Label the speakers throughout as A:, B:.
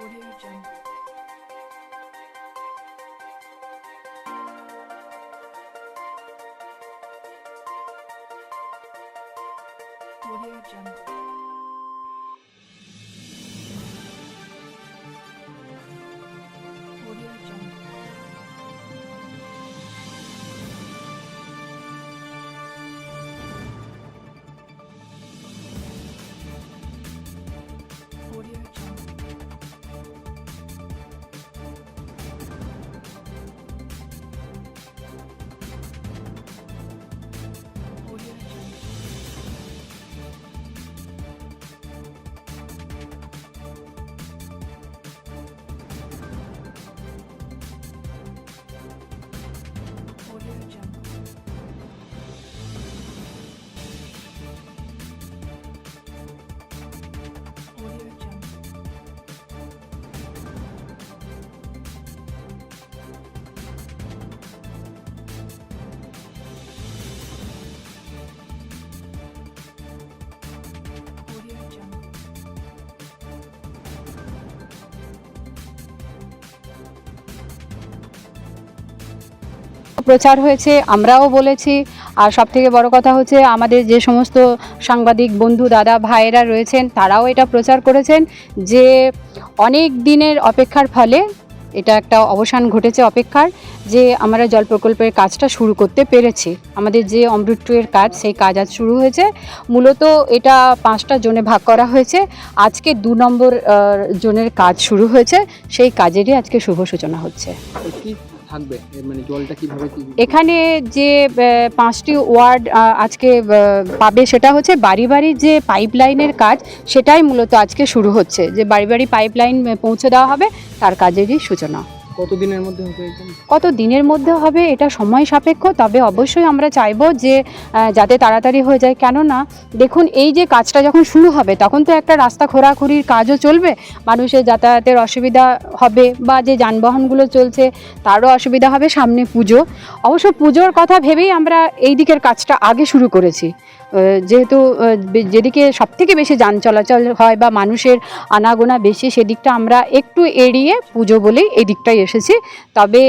A: Audio Jungle. Audio Jungle.
B: প্রচার হয়েছে, আমরাও বলেছি। আর সব থেকে বড় কথা হচ্ছে, আমাদের যে সমস্ত সাংবাদিক, বন্ধু, দাদা, ভাইয়েরা রয়েছেন, তারাও এটা প্রচার করেছেন যে অনেক দিনের অপেক্ষার ফলে, এটা একটা অবসান ঘটেছে অপেক্ষার, যে আমরা জল প্রকল্পের কাজটা শুরু করতে পেরেছি। আমাদের যে অমৃত কাজ, সেই কাজ আজ শুরু হয়েছে। মূলত এটা পাঁচটা জোনে ভাগ করা হয়েছে। আজকে দু নম্বর জোনের কাজ শুরু হয়েছে। সেই কাজেরই আজকে শুভ সূচনা হচ্ছে।
C: থাকবে? মানে জলটা কীভাবে
B: এখানে যে পাঁচটি ওয়ার্ড আজকে পাবে সেটা হচ্ছে বাড়ি বাড়ি যে পাইপ লাইনের কাজ, সেটাই মূলত আজকে শুরু হচ্ছে। যে বাড়ি বাড়ি পাইপ লাইন পৌঁছে দেওয়া হবে, তার কাজেরই সূচনা।
C: কতদিনের মধ্যে হবে
B: কত দিনের মধ্যে হবে এটা সময় সাপেক্ষ, তবে অবশ্যই আমরা চাইব যে যাতে তাড়াতাড়ি হয়ে যায়। কেননা, দেখুন, এই যে কাজটা যখন শুরু হবে, তখন তো একটা রাস্তা খোরাখুরির কাজও চলবে। মানুষের যাতায়াতের অসুবিধা হবে বা যে যানবাহনগুলো চলছে, তারও অসুবিধা হবে সামনে পুজো। অবশ্য পুজোর কথা ভেবেই আমরা এই দিকের কাজটা আগে শুরু করেছি। যেহেতু যেদিকে সবথেকে বেশি যান চলাচল হয় বা মানুষের আনাগোনা বেশি, সেদিকটা আমরা একটু এড়িয়ে পুজো বলেই এই দিকটাই এসেছি তবে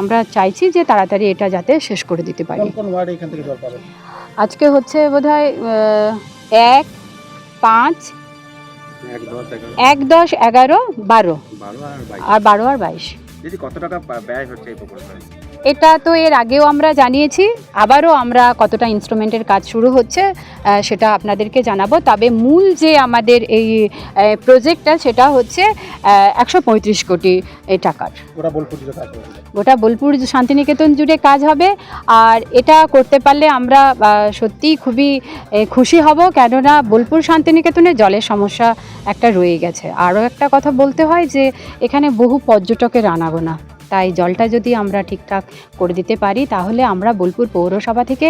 B: আমরা চাইছি যে তাড়াতাড়ি এটা যাতে শেষ করে দিতে পারি। আজকে হচ্ছে বোধ হয় এক পাঁচ
D: এক দশ এগারো।
B: বারো।
D: আর
B: বারো আর বাইশ।
D: কত টাকা ব্যয় হচ্ছে এই প্রকল্পে?
B: এটা তো এর আগেও আমরা জানিয়েছি আবারও আমরা কতটা ইনস্ট্রুমেন্টের কাজ শুরু হচ্ছে সেটা আপনাদেরকে জানাব। তবে মূল যে আমাদের এই প্রজেক্টটা সেটা হচ্ছে একশো পঁয়ত্রিশ কোটি টাকার। গোটা বোলপুর শান্তিনিকেতন জুড়ে কাজ হবে আর এটা করতে পারলে আমরা আহ, সত্যিই খুবই খুশি হব কেননা বোলপুর শান্তিনিকেতনে জলের সমস্যা একটা রয়ে গেছে। আরও একটা কথা বলতে হয় যে এখানে বহু পর্যটকের আনাগোনা। তাই জলটা যদি আমরা ঠিকঠাক করে দিতে পারি, তাহলে আমরা বোলপুর পৌরসভা থেকে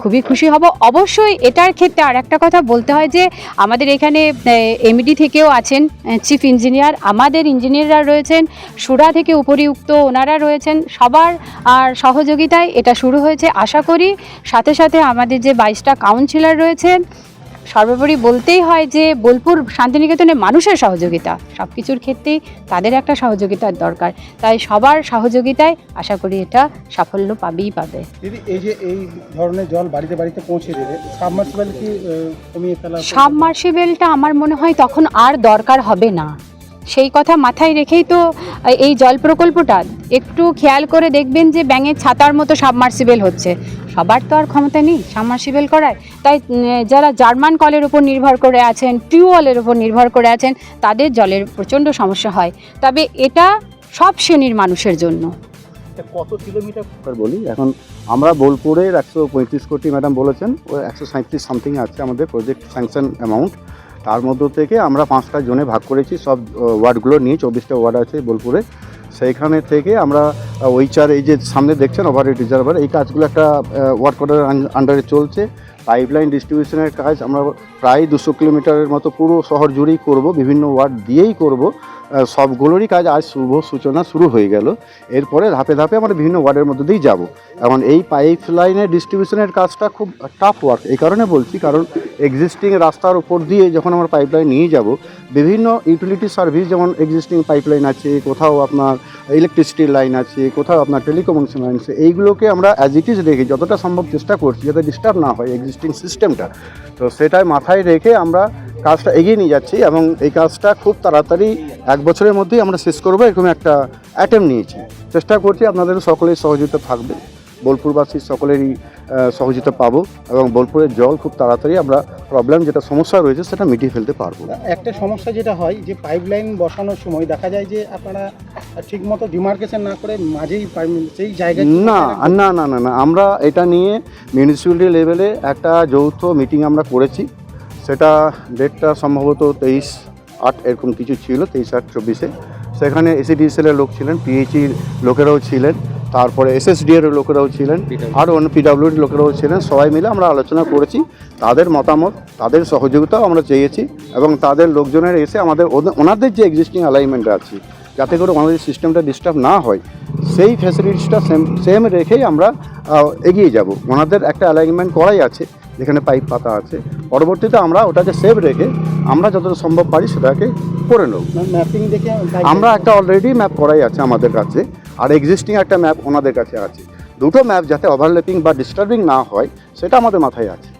B: খুবই খুশি হব। অবশ্যই এটার ক্ষেত্রে আর একটা কথা বলতে হয় যে, আমাদের এখানে এমডি থেকেও আছেন চিফ ইঞ্জিনিয়ার আমাদের ইঞ্জিনিয়াররা রয়েছেন, সুরা থেকে উপরিউক্ত ওনারা রয়েছেন। সবার, আর সহযোগিতায় এটা শুরু হয়েছে। আশা করি, সাথে সাথে আমাদের যে বাইশটা কাউন্সিলর রয়েছেন সর্বোপরি বলতেই হয় যে বোলপুর শান্তিনিকেতনে মানুষের সহযোগিতা। সব কিছুর ক্ষেত্রেই তাদের একটা সহযোগিতার দরকার। তাই সবার সহযোগিতায় আশা করি এটা সাফল্য পাবেই পাবে।
E: দিদি এই যে এই ধরনের জল বাড়িতে বাড়িতে পৌঁছে দেবে সাবমার্সিবল কি কমিয়ে ফেলা
B: সাবমার্সিবেলটা আমার মনে হয় তখন আর দরকার হবে না। সেই কথা মাথায় রেখেই তো এই জল প্রকল্পটা। একটু খেয়াল করে দেখবেন যে ব্যাঙের ছাতার মতো সাবমার্সিবেল হচ্ছে। সবার তো আর ক্ষমতা নেই সাবমার্সিবেল করায়। তাই যারা জার্মান কলের উপর নির্ভর করে আছেন টিউবওয়েলের উপর নির্ভর করে আছেন, তাদের জলের প্রচণ্ড সমস্যা হয়। তবে এটা সব শ্রেণির মানুষের জন্য।
E: কত কিলোমিটার?
F: বলি, এখন আমরা বোলপুরের একশো পঁয়ত্রিশ কোটি ম্যাডাম বলেছেন, ও একশো সাঁত্রিশ সামথিং আছে আমাদের প্রজেক্ট স্যাংশন অ্যামাউন্ট তার মধ্য থেকে আমরা পাঁচটা জোনে ভাগ করেছি, সব ওয়ার্ডগুলো নিয়ে, চব্বিশটা ওয়ার্ড আছে বোলপুরে। সেইখানে থেকে আমরা ওইচার এই যে সামনে দেখছেন ওভার রিজার্ভার এই কাজগুলো একটা ওয়ার্ক অর্ডারের আন্ডারে চলছে। পাইপলাইন ডিস্ট্রিবিউশনের কাজ আমরা প্রায় দুশো কিলোমিটারের মতো পুরো শহর জুড়েই করব, বিভিন্ন ওয়ার্ড দিয়েই করব। সবগুলোরই কাজ আজ শুভ সূচনা শুরু হয়ে গেল। এরপরে ধাপে ধাপে আমরা বিভিন্ন ওয়ার্ডের মধ্যে দিয়ে যাব। এখন এই পাইপ লাইনের ডিস্ট্রিবিউশনের কাজটা খুব টাফ ওয়ার্ক এই কারণে বলছি, কারণ এক্সিস্টিং রাস্তার উপর দিয়ে যখন আমরা পাইপ লাইন নিয়ে যাব, বিভিন্ন ইউটিলিটি সার্ভিস যেমন এক্সিস্টিং পাইপ লাইন আছে, কোথাও আপনার ইলেকট্রিসিটির লাইন আছে, কোথাও আপনার টেলিকমিউনিকেশন লাইন আছে, এইগুলোকে আমরা অ্যাজ ইট ইজ রেখে যতটা সম্ভব চেষ্টা করছি যাতে ডিস্টার্ব না হয় এক্সিস্টিং সিস্টেমটা তো সেটাই মাথায় রেখে আমরা কাজটা এগিয়ে নিয়ে যাচ্ছি এবং এই কাজটা খুব তাড়াতাড়ি এক বছরের মধ্যেই আমরা শেষ করব এরকম একটা অ্যাটেম্প নিয়েছি। চেষ্টা করছি আপনাদের সকলের সহযোগিতা থাকবে। বোলপুরবাসীর সকলেরই সহযোগিতা পাবো এবং বোলপুরের জল খুব তাড়াতাড়ি আমরা প্রবলেম যেটা সমস্যা রয়েছে সেটা মিটিয়ে ফেলতে পারব।
E: একটা সমস্যা যেটা হয় যে পাইপ লাইন বসানোর সময় দেখা যায় যে আপনারা ঠিকমতো ডিমার্কেশন না করে মাঝেই সেই জায়গায়
F: না না না না না। আমরা এটা নিয়ে মিউনিসিপ্যালিটি লেভেলে একটা যৌথ মিটিং আমরা করেছি। সেটা ডেটটা সম্ভবত তেইশ আট এরকম কিছু ছিল তেইশ আট চব্বিশে। সেখানে এসিডিএসএল এর লোক ছিলেন পিএইচির লোকেরাও ছিলেন তারপরে এসএসডি এর লোকেরাও ছিলেন আর অন্য পিডাব্লিউডি লোকেরাও ছিলেন সবাই মিলে আমরা আলোচনা করেছি তাদের মতামত তাদের সহযোগিতাও আমরা চেয়েছি এবং তাদের লোকজনের এসে আমাদের ওদের- ওনাদের যে এক্সিস্টিং অ্যালাইনমেন্ট আছে যাতে করে আমাদের সিস্টেমটা ডিস্টার্ব না হয় সেই ফ্যাসিলিটিসটা সেম সেম রেখেই আমরা এগিয়ে যাব। ওনাদের একটা অ্যালাইনমেন্ট করাই আছে যেখানে পাইপ পাতা আছে। পরবর্তীতে আমরা ওটাকে সেভ রেখে আমরা যতটা সম্ভব পারি সেটাকে করে নেব।
E: ম্যাপিং দেখে
F: আমরা একটা অলরেডি ম্যাপ করাই আছে আমাদের কাছে আর এক্সিস্টিং একটা ম্যাপ ওনাদের কাছে আছে। দুটো ম্যাপ যাতে ওভারলেপিং বা ডিস্টার্বিং না হয় সেটা আমাদের মাথায় আছে।